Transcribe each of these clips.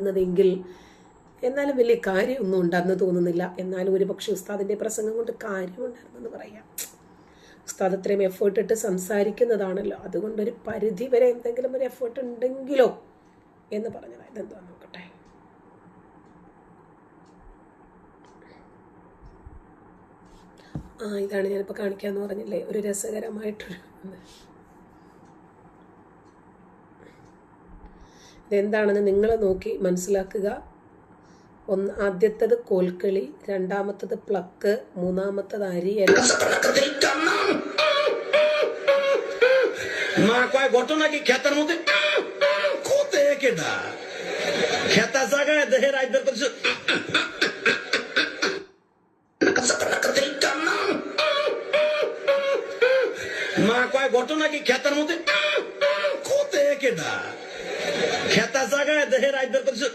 എന്നതെങ്കിൽ എന്നാലും വലിയ കാര്യമൊന്നും ഉണ്ടെന്ന് തോന്നുന്നില്ല. എന്നാലും ഒരു പക്ഷേ ഉസ്താദിന്റെ പ്രസംഗം കൊണ്ട് കാര്യമുണ്ടായിരുന്നെന്ന് പറയാം. ഉസ്താദ് അത്രയും എഫേർട്ട് ഇട്ട് സംസാരിക്കുന്നതാണല്ലോ. അതുകൊണ്ട് ഒരു പരിധി വരെ എന്തെങ്കിലും ഒരു എഫേർട്ട് ഉണ്ടെങ്കിലോ എന്ന് പറഞ്ഞു ഇതെന്താ നോക്കട്ടെ. ആ ഇതാണ് ഞാനിപ്പോൾ കാണിക്കാന്ന് പറഞ്ഞില്ലേ. ഒരു രസകരമായിട്ടൊരു ഇതെന്താണെന്ന് നിങ്ങൾ നോക്കി മനസ്സിലാക്കുക ഒന്ന് ആദ്യത്തത് കോൽക്കളി രണ്ടാമത്തത് പ്ലക്ക് മൂന്നാമത്തത് അരിയല মা কয় ঘটনা কি খেতার মধ্যে কোতে কেডা খেতা জায়গায় দেহের আইবার করছে মা কয় ঘটনা কি খেতার মধ্যে কোতে কেডা খেতা জায়গায় দেহের আইবার করছে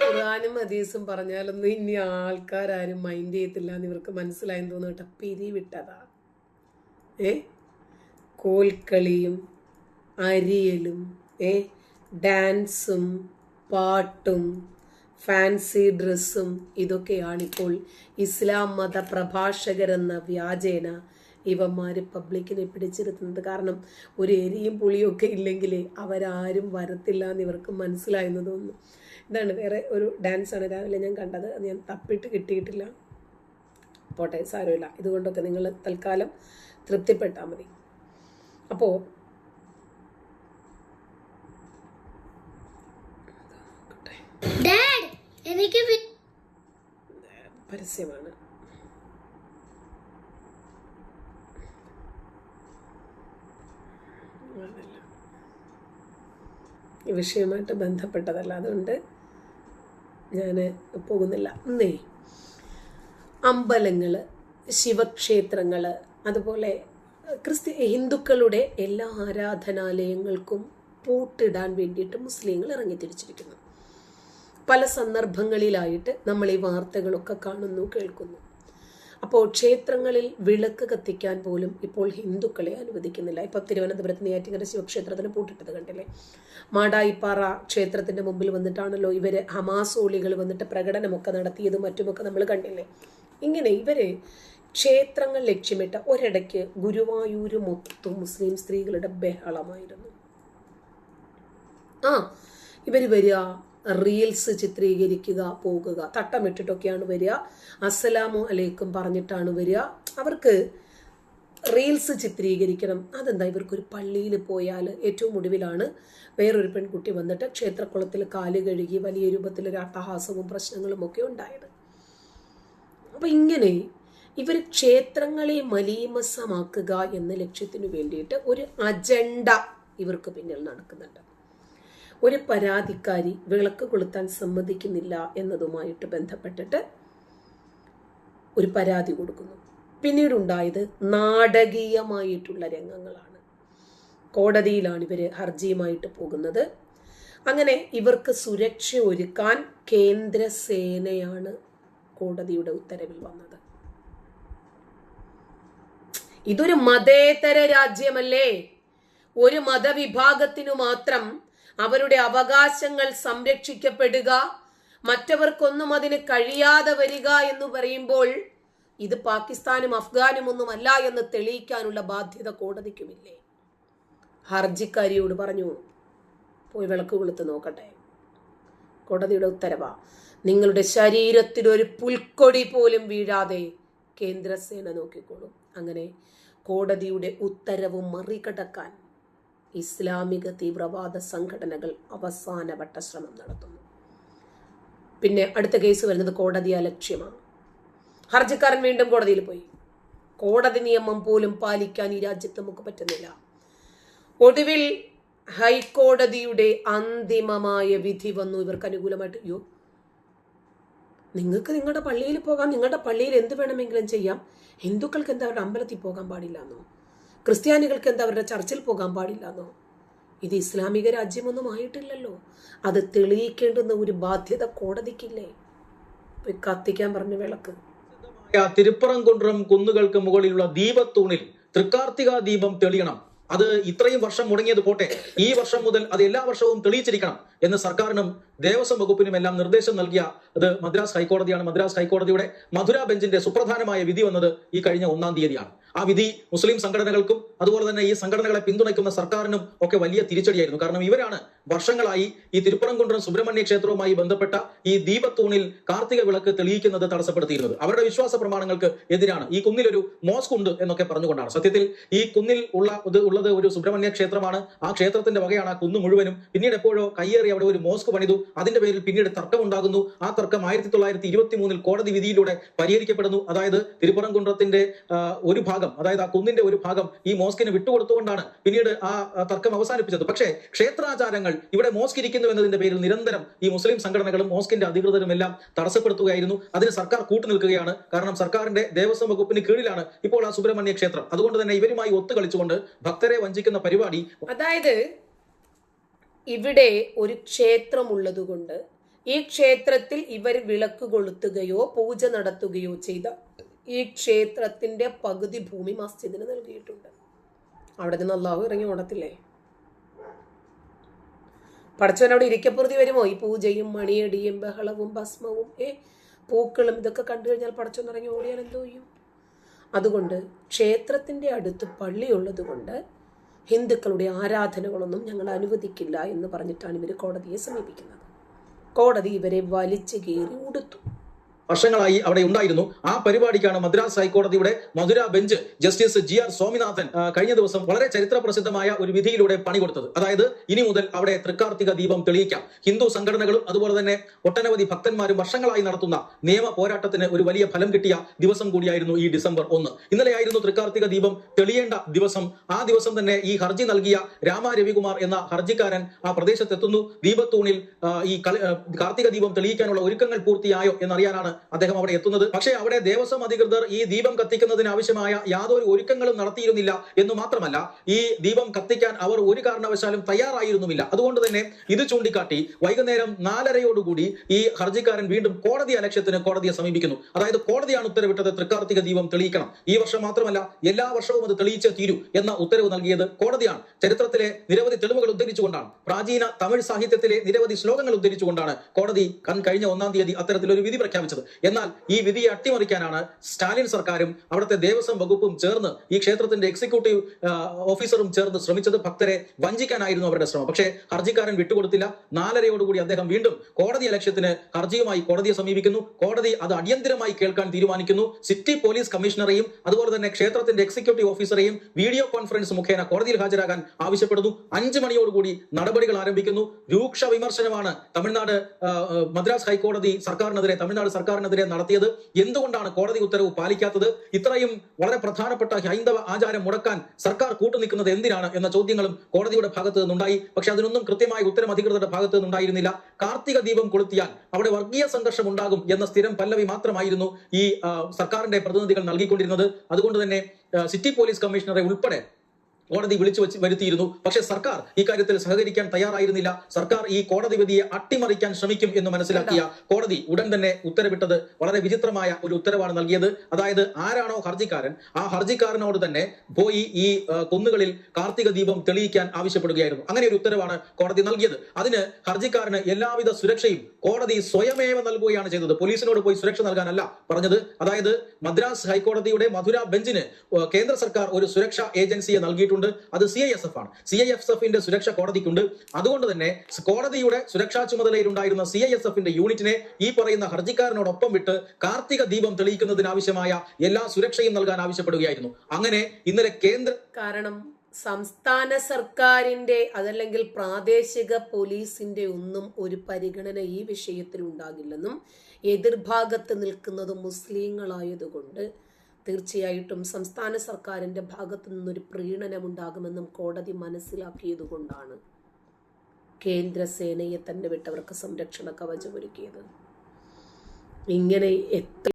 ഖുർആാനും ഹദീസും പറഞ്ഞാലൊന്നും ഇനി ആൾക്കാരും മൈൻഡ് ചെയ്യത്തില്ല എന്ന് ഇവർക്ക് മനസ്സിലായെന്ന് തോന്നുന്നു കേട്ടോ പിരിവിട്ടതാ ഏ കോൽക്കളിയും അരിയലും ഏ ഡാൻസും പാട്ടും ഫാൻസി ഡ്രസ്സും ഇതൊക്കെയാണിപ്പോൾ ഇസ്ലാം മത പ്രഭാഷകരെന്ന വ്യാജേന ഇവന്മാർ പബ്ലിക്കിനെ പിടിച്ചിരുത്തുന്നത് കാരണം ഒരു എരിയും പുളിയും ഒക്കെ ഇല്ലെങ്കിൽ അവരാരും വരത്തില്ല എന്ന് ഇവർക്ക് മനസ്സിലായെന്ന് തോന്നുന്നു. ഇതാണ് വേറെ ഒരു ഡാൻസാണ് രാവിലെ ഞാൻ കണ്ടത്. അത് ഞാൻ തപ്പിട്ട് കിട്ടിയിട്ടില്ല. പോട്ടെ സാരമില്ല. ഇതുകൊണ്ടൊക്കെ നിങ്ങൾ തൽക്കാലം തൃപ്തിപ്പെട്ടാൽ മതി. അപ്പോൾ എനിക്ക് പരസ്യമാണ്. ഈ വിഷയവുമായിട്ട് ബന്ധപ്പെട്ടതല്ല. അതുകൊണ്ട് ഞാൻ പോകുന്നില്ല. നെയ് അമ്പലങ്ങൾ ശിവക്ഷേത്രങ്ങൾ അതുപോലെ ക്രിസ്ത്യ ഹിന്ദുക്കളുടെ എല്ലാ ആരാധനാലയങ്ങൾക്കും പൂട്ടിടാൻ വേണ്ടിയിട്ട് മുസ്ലിങ്ങൾ ഇറങ്ങിത്തിരിച്ചിരിക്കുന്നു പല സന്ദർഭങ്ങളിലായിട്ട് നമ്മൾ ഈ വാർത്തകളൊക്കെ കാണുന്നു കേൾക്കുന്നു. അപ്പോൾ ക്ഷേത്രങ്ങളിൽ വിളക്ക് കത്തിക്കാൻ പോലും ഇപ്പോൾ ഹിന്ദുക്കളെ അനുവദിക്കുന്നില്ല. ഇപ്പോൾ തിരുവനന്തപുരത്ത് നെയ്യാറ്റിങ്കര ശിവക്ഷേത്രത്തിന് പൂട്ടിട്ടത് കണ്ടില്ലേ? മാടായിപ്പാറ ക്ഷേത്രത്തിന്റെ മുമ്പിൽ വന്നിട്ടാണല്ലോ ഇവർ ഹമാസോളികൾ വന്നിട്ട് പ്രകടനമൊക്കെ നടത്തിയതും മറ്റുമൊക്കെ നമ്മൾ കണ്ടില്ലേ? ഇങ്ങനെ ഇവർ ക്ഷേത്രങ്ങൾ ലക്ഷ്യമിട്ട ഒരിടയ്ക്ക് ഗുരുവായൂര് മൊത്തം മുസ്ലിം സ്ത്രീകളുടെ ബഹളമായിരുന്നു. ആ ഇവർ വരിക റീൽസ് ചിത്രീകരിക്കുക പോകുക. തട്ടമിട്ടിട്ടൊക്കെയാണ് വരിക. അസ്സലാമു അലൈക്കും പറഞ്ഞിട്ടാണ് വരിക. അവർക്ക് റീൽസ് ചിത്രീകരിക്കണം. അതെന്താ? ഇവർക്കൊരു പള്ളിയിൽ പോയാൽ ഏറ്റവും ഒടുവിലാണ് വേറൊരു പെൺകുട്ടി വന്നിട്ട് ക്ഷേത്രക്കുളത്തിൽ കാൽ കഴുകി വലിയ രൂപത്തിൽ ഒരു അട്ടഹാസവും പ്രശ്നങ്ങളും ഒക്കെ ഉണ്ടായത്. അപ്പം ഇങ്ങനെ ഇവർ ക്ഷേത്രങ്ങളെ മലീമസമാക്കുക എന്ന ലക്ഷ്യത്തിനു വേണ്ടിയിട്ട് ഒരു അജണ്ട ഇവർക്ക് പിന്നിൽ നടക്കുന്നുണ്ട്. ഒരു പരാതിക്കാരി വിളക്ക് കൊളുത്താൻ സമ്മതിക്കുന്നില്ല എന്നതുമായിട്ട് ബന്ധപ്പെട്ടിട്ട് ഒരു പരാതി കൊടുക്കുന്നു. പിന്നീടുണ്ടായത് നാടകീയമായിട്ടുള്ള രംഗങ്ങളാണ്. കോടതിയിലാണ് ഇവർ ഹർജിയുമായിട്ട് പോകുന്നത്. അങ്ങനെ ഇവർക്ക് സുരക്ഷ ഒരുക്കാൻ കേന്ദ്ര സേനയാണ് കോടതിയുടെ ഉത്തരവിൽ വന്നത്. ഇതൊരു മതേതര രാജ്യമല്ലേ? ഒരു മതവിഭാഗത്തിനു മാത്രം അവരുടെ അവകാശങ്ങൾ സംരക്ഷിക്കപ്പെടുക. മറ്റവർക്കൊന്നും അതിന് കഴിയാതെ വരിക എന്ന് പറയുമ്പോൾ ഇത് പാകിസ്ഥാനും അഫ്ഗാനും ഒന്നുമല്ല എന്ന് തെളിയിക്കാനുള്ള ബാധ്യത കോടതിക്കുമില്ലേ? ഹർജിക്കാരിയോട് പറഞ്ഞു പോയി വിളക്ക് കൊളുത്ത് നോക്കട്ടെ. കോടതിയുടെ ഉത്തരവാ. നിങ്ങളുടെ ശരീരത്തിൽ ഒരു പുൽക്കൊടി പോലും വീഴാതെ കേന്ദ്രസേന നോക്കിക്കോളും. അങ്ങനെ കോടതിയുടെ ഉത്തരവ് മറികടക്കാൻ ഇസ്ലാമിക തീവ്രവാദ സംഘടനകൾ അവസാനവട്ട ശ്രമം നടത്തുന്നു. പിന്നെ അടുത്ത കേസ് വരുന്നത് കോടതി അലക്ഷ്യമാണ്. ഹർജിക്കാരൻ വീണ്ടും കോടതിയിൽ പോയി. കോടതി നിയമം പോലും പാലിക്കാൻ ഈ രാജ്യത്ത് നമുക്ക് പറ്റുന്നില്ല. ഒടുവിൽ ഹൈക്കോടതിയുടെ അന്തിമമായ വിധി വന്നു. ഇവർക്ക് അനുകൂലമായിട്ട് യോ നിങ്ങൾക്ക് നിങ്ങളുടെ പള്ളിയിൽ പോകാം. നിങ്ങളുടെ പള്ളിയിൽ എന്ത് വേണമെങ്കിലും ചെയ്യാം. ഹിന്ദുക്കൾക്ക് എന്താ അവരുടെ അമ്പലത്തിൽ പോകാൻ പാടില്ല എന്നോ ക്രിസ്ത്യാനികൾക്ക് എന്താ അവരുടെ ചർച്ചിൽ പോകാൻ പാടില്ലെന്നോ? ഇത് ഇസ്ലാമിക രാജ്യമൊന്നും ആയിട്ടില്ലല്ലോ. അത് തെളിയിക്കേണ്ടുന്ന ഒരു ബാധ്യത കോടതിക്കില്ലേ? കത്തിക്കാൻ പറഞ്ഞു വിളക്ക്. തിരുപ്പറംകുണ്ട്രം കുന്നുകൾക്ക് മുകളിലുള്ള ദീപത്തൂണിൽ തൃക്കാർത്തിക ദീപം തെളിയണം. അത് ഇത്രയും വർഷം മുടങ്ങിയത് പോട്ടെ. ഈ വർഷം മുതൽ അത് എല്ലാ വർഷവും തെളിയിച്ചിരിക്കണം എന്ന് സർക്കാരിനും ദേവസ്വം വകുപ്പിനും എല്ലാം നിർദ്ദേശം നൽകിയ അത് മദ്രാസ് ഹൈക്കോടതിയാണ്. മദ്രാസ് ഹൈക്കോടതിയുടെ മധുര ബെഞ്ചിന്റെ സുപ്രധാനമായ വിധി വന്നത് ഈ കഴിഞ്ഞ ഒന്നാം തീയതിയാണ്. ആ വിധി മുസ്ലിം സംഘടനകൾക്കും അതുപോലെ തന്നെ ഈ സംഘടനകളെ പിന്തുണയ്ക്കുന്ന സർക്കാരിനും ഒക്കെ വലിയ തിരിച്ചടിയായിരുന്നു. കാരണം ഇവരാണ് വർഷങ്ങളായി ഈ തിരുപ്പറംകുണ്ട്രം സുബ്രഹ്മണ്യ ക്ഷേത്രവുമായി ബന്ധപ്പെട്ട ഈ ദീപത്തൂണിൽ കാർത്തിക വിളക്ക് തെളിയിക്കുന്നത് തടസ്സപ്പെടുത്തിയിരുന്നത്. അവരുടെ വിശ്വാസ പ്രമാണങ്ങൾക്ക് എതിരാണ്. ഈ കുന്നിലൊരു മോസ്ക് ഉണ്ട് എന്നൊക്കെ പറഞ്ഞുകൊണ്ടാണ്. സത്യത്തിൽ ഈ കുന്നിൽ ഉള്ള ഉള്ളത് ഒരു സുബ്രഹ്മണ്യ ക്ഷേത്രമാണ്. ആ ക്ഷേത്രത്തിന്റെ വകയാണ് ആ കുന്ന് മുഴുവനും. പിന്നീട് എപ്പോഴോ കയ്യേറി അവിടെ ഒരു മോസ്ക് പണിതു. അതിന്റെ പേരിൽ പിന്നീട് തർക്കമുണ്ടാകുന്നു. ആ തർക്കം ആയിരത്തി തൊള്ളായിരത്തി ഇരുപത്തി മൂന്നിൽ കോടതി വിധിയിലൂടെ പരിഹരിക്കപ്പെടുന്നു. അതായത് തിരുപ്പുറംകുണ്ടത്തിന്റെ ഒരു ഭാഗം അതായത് ആ കുന്നിന്റെ ഒരു ഭാഗം ഈ മോസ്കിന് വിട്ടുകൊടുത്തുകൊണ്ടാണ് പിന്നീട് ആ ആ തർക്കം അവസാനിപ്പിച്ചത്. പക്ഷേ ക്ഷേത്രാചാരങ്ങൾ ഇവിടെ മോസ്ക് ഇരിക്കുന്നു എന്നതിന്റെ പേരിൽ നിരന്തരം ഈ മുസ്ലിം സംഘടനകളും മോസ്കിന്റെ അധികൃതരും എല്ലാം തടസ്സപ്പെടുത്തുകയായിരുന്നു. അതിന് സർക്കാർ കൂട്ടുനിൽക്കുകയാണ് കാരണം സർക്കാരിന്റെ ദേവസ്വം വകുപ്പിന് കീഴിലാണ് ഇപ്പോൾ ആ സുബ്രഹ്മണ്യ ക്ഷേത്രം. അതുകൊണ്ട് തന്നെ ഇവരുമായി ഒത്തുകളിച്ചുകൊണ്ട് ഭക്തരെ വഞ്ചിക്കുന്ന പരിപാടി അതായത് ഇവിടെ ഒരു ക്ഷേത്രം ഉള്ളതുകൊണ്ട് ഈ ക്ഷേത്രത്തിൽ ഇവർ വിളക്ക് കൊളുത്തുകയോ പൂജ നടത്തുകയോ ചെയ്ത ഈ ക്ഷേത്രത്തിന്റെ പകുതി ഭൂമി മസ്ജിദിന് നൽകിയിട്ടുണ്ട്. അവിടെ നിന്ന് അള്ളാഹു ഇറങ്ങി ഓടത്തില്ലേ? പഠിച്ചവൻ അവിടെ ഇരിക്കപ്പുറതി വരുമോ? ഈ പൂജയും മണിയടിയും ബഹളവും ഭസ്മവും ഏ പൂക്കളും ഇതൊക്കെ കണ്ടു കഴിഞ്ഞാൽ പടച്ചവൻ ഇറങ്ങി ഓടിയാൽ എന്തോ ചെയ്യും? അതുകൊണ്ട് ക്ഷേത്രത്തിന്റെ അടുത്ത് പള്ളിയുള്ളത് കൊണ്ട് ഹിന്ദുക്കളുടെ ആരാധനകളൊന്നും ഞങ്ങൾ അനുവദിക്കില്ല എന്ന് പറഞ്ഞിട്ടാണ് ഇവർ കോടതിയെ സമീപിക്കുന്നത്. കോടതി ഇവരെ വലിച്ചു കീറി ഉടുത്തു. വർഷങ്ങളായി അവിടെ ഉണ്ടായിരുന്നു. ആ പരിപാടിക്കാണ് മദ്രാസ് ഹൈക്കോടതിയുടെ Madurai bench justice G R Swaminathan കഴിഞ്ഞ ദിവസം വളരെ ചരിത്ര പ്രസിദ്ധമായ ഒരു വിധിയിലൂടെ പണി കൊടുത്തത് അതായത് ഇനി മുതൽ അവിടെ തൃക്കാർത്തിക ദീപം തെളിയിക്കാം. ഹിന്ദു സംഘടനകളും അതുപോലെ തന്നെ ഒട്ടനവധി ഭക്തന്മാരും വർഷങ്ങളായി നടത്തുന്ന നിയമ പോരാട്ടത്തിന് ഒരു വലിയ ഫലം കിട്ടിയ ദിവസം കൂടിയായിരുന്നു ഈ ഡിസംബർ ഒന്ന്. ഇന്നലെയായിരുന്നു തൃക്കാർത്തിക ദീപം തെളിയേണ്ട ദിവസം. ആ ദിവസം തന്നെ ഈ ഹർജി നൽകിയ രാമ രവികുമാർ എന്ന ഹർജിക്കാരൻ ആ പ്രദേശത്തെത്തുന്നു. ദീപത്തൂണിൽ ഈ കാർത്തിക ദീപം തെളിയിക്കാനുള്ള ഒരുക്കങ്ങൾ പൂർത്തിയായോ എന്നറിയാനാണ് അദ്ദേഹം അവിടെ എത്തുന്നത്. പക്ഷേ അവിടെ ദേവസ്വം അധികൃതർ ഈ ദീപം കത്തിക്കുന്നതിന് ആവശ്യമായ യാതൊരു ഒരുക്കങ്ങളും നടത്തിയിരുന്നില്ല എന്ന് മാത്രമല്ല ഈ ദീപം കത്തിക്കാൻ അവർ ഒരു കാരണവശാലും തയ്യാറായിരുന്നുമില്ല. അതുകൊണ്ട് തന്നെ ഇത് ചൂണ്ടിക്കാട്ടി വൈകുന്നേരം നാലരയോടുകൂടി ഈ ഹർജിക്കാരൻ വീണ്ടും കോടതി അലക്ഷ്യത്തിന് കോടതിയെ സമീപിക്കുന്നു. അതായത് കോടതിയാണ് ഉത്തരവിട്ടത് തൃക്കാർത്തിക ദീപം തെളിയിക്കണം. ഈ വർഷം മാത്രമല്ല എല്ലാ വർഷവും അത് തെളിയിച്ചേ തീരൂ എന്ന ഉത്തരവ് നൽകിയത് കോടതിയാണ്. ചരിത്രത്തിലെ നിരവധി തെളിവുകൾ ഉദ്ധരിച്ചുകൊണ്ടാണ്. പ്രാചീന തമിഴ് സാഹിത്യത്തിലെ നിരവധി ശ്ലോകങ്ങൾ ഉദ്ധരിച്ചുകൊണ്ടാണ് കോടതി കൺ കഴിഞ്ഞ ഒന്നാം തീയതി അത്തരത്തിലൊരു വിധി പ്രഖ്യാപിച്ചത്. എന്നാൽ ഈ വിധിയെ അട്ടിമറിക്കാനാണ് സ്റ്റാലിൻ സർക്കാരും അവിടുത്തെ ദേവസ്വം വകുപ്പും ചേർന്ന് ഈ ക്ഷേത്രത്തിന്റെ എക്സിക്യൂട്ടീവ് ഓഫീസറും ചേർന്ന് ശ്രമിച്ചത് ഭക്തരെ വഞ്ചിക്കാനായിരുന്നു അവരുടെ ശ്രമം. പക്ഷേ ഹർജിക്കാരൻ വിട്ടുകൊടുത്തില്ല. നാലരയോടുകൂടി അദ്ദേഹം വീണ്ടും കോടതി അലക്ഷ്യത്തിന് ഹർജിയുമായി കോടതിയെ സമീപിക്കുന്നു. കോടതി അത് അടിയന്തിരമായി കേൾക്കാൻ തീരുമാനിക്കുന്നു. സിറ്റി പോലീസ് കമ്മീഷണറെയും അതുപോലെ തന്നെ ക്ഷേത്രത്തിന്റെ എക്സിക്യൂട്ടീവ് ഓഫീസറെയും വീഡിയോ കോൺഫറൻസ് മുഖേന കോടതിയിൽ ഹാജരാകാൻ ആവശ്യപ്പെടുന്നു. അഞ്ച് മണിയോടുകൂടി നടപടികൾ ആരംഭിക്കുന്നു. രൂക്ഷ വിമർശനമാണ് തമിഴ്നാട് മദ്രാസ് ഹൈക്കോടതി സർക്കാരിനെതിരെ തമിഴ്നാട് സർക്കാരിനെതിരെ നടത്തിയത്? എന്തുകൊണ്ടാണ് കോടതി ഉത്തരവ് പാലിക്കാത്തത്? ഇത്രയും വളരെ പ്രധാനപ്പെട്ട ഹൈന്ദവ ആചാരം മുടക്കാൻ സർക്കാർ കൂട്ടുനിൽക്കുന്നത് എന്തിനാണ് എന്ന ചോദ്യങ്ങളും കോടതിയുടെ ഭാഗത്ത് നിന്നുണ്ടായി. പക്ഷെ അതിനൊന്നും കൃത്യമായ ഉത്തരം അധികൃതരുടെ ഭാഗത്ത് നിന്നുണ്ടായിരുന്നില്ല. കാർത്തിക ദീപം കൊളുത്തിയാൽ അവിടെ വർഗീയ സംഘർഷം ഉണ്ടാകും എന്ന സ്ഥിരം പല്ലവി മാത്രമായിരുന്നു ഈ സർക്കാരിന്റെ പ്രതിനിധികൾ നൽകിക്കൊണ്ടിരുന്നത്. അതുകൊണ്ട് തന്നെ സിറ്റി പോലീസ് കമ്മീഷണറെ ഉൾപ്പെടെ കോടതി വിളിച്ചു വെച്ച് വരുത്തിയിരുന്നു. പക്ഷേ സർക്കാർ ഇക്കാര്യത്തിൽ സഹകരിക്കാൻ തയ്യാറായിരുന്നില്ല. സർക്കാർ ഈ കോടതി വിധിയെ അട്ടിമറിക്കാൻ ശ്രമിക്കും എന്ന് മനസ്സിലാക്കിയ കോടതി ഉടൻ തന്നെ ഉത്തരവിട്ടത് വളരെ വിചിത്രമായ ഒരു ഉത്തരവാണ് നൽകിയത്. അതായത് ആരാണോ ഹർജിക്കാരൻ ആ ഹർജിക്കാരനോട് തന്നെ പോയി ഈ കുന്നുകളിൽ കാർത്തിക ദീപം തെളിയിക്കാൻ ആവശ്യപ്പെടുകയായിരുന്നു. അങ്ങനെ ഒരു ഉത്തരവാണ് കോടതി നൽകിയത്. അതിന് ഹർജിക്കാരന് എല്ലാവിധ സുരക്ഷയും കോടതി സ്വയമേവ നൽകുകയാണ് ചെയ്തത്. പോലീസിനോട് പോയി സുരക്ഷ നൽകാനല്ല പറഞ്ഞത്. അതായത് മദ്രാസ് ഹൈക്കോടതിയുടെ മധുര ബെഞ്ചിന് കേന്ദ്ര സർക്കാർ ഒരു സുരക്ഷാ ഏജൻസിയെ നൽകിയിട്ടുണ്ട്. അത് സി ഐ എസ് എഫ് ആണ്. സി ഐ എസ് എഫിന്റെ സുരക്ഷ കോടതിക്കുണ്ട്. അതുകൊണ്ട് തന്നെ കോടതിയുടെ സുരക്ഷാ ചുമതലയിലുണ്ടായിരുന്ന സി ഐ എസ് എഫിന്റെ യൂണിറ്റിനെ ഈ പറയുന്ന ഹർജിക്കാരനോടൊപ്പം വിട്ട് കാർത്തിക ദീപം തെളിയിക്കുന്നതിനാവശ്യമായ എല്ലാ സുരക്ഷയും നൽകാൻ ആവശ്യപ്പെടുകയായിരുന്നു. അങ്ങനെ ഇന്നലെ കേന്ദ്ര കാരണം സംസ്ഥാന സർക്കാരിന്റെ അതല്ലെങ്കിൽ പ്രാദേശിക പോലീസിന്റെ ഒന്നും ഒരു പരിഗണന ഈ വിഷയത്തിൽ ഉണ്ടാകില്ലെന്നും എതിർഭാഗത്ത് നിൽക്കുന്നത് മുസ്ലിങ്ങളായതുകൊണ്ട് തീർച്ചയായിട്ടും സംസ്ഥാന സർക്കാരിന്റെ ഭാഗത്തു നിന്നൊരു പ്രീണനം ഉണ്ടാകുമെന്നും കോടതി മനസ്സിലാക്കിയതുകൊണ്ടാണ് കേന്ദ്ര സേനയെ തന്നെ വിട്ടവർക്ക് സംരക്ഷണ കവചമൊരുക്കിയത്. ഇങ്ങനെ എത്ര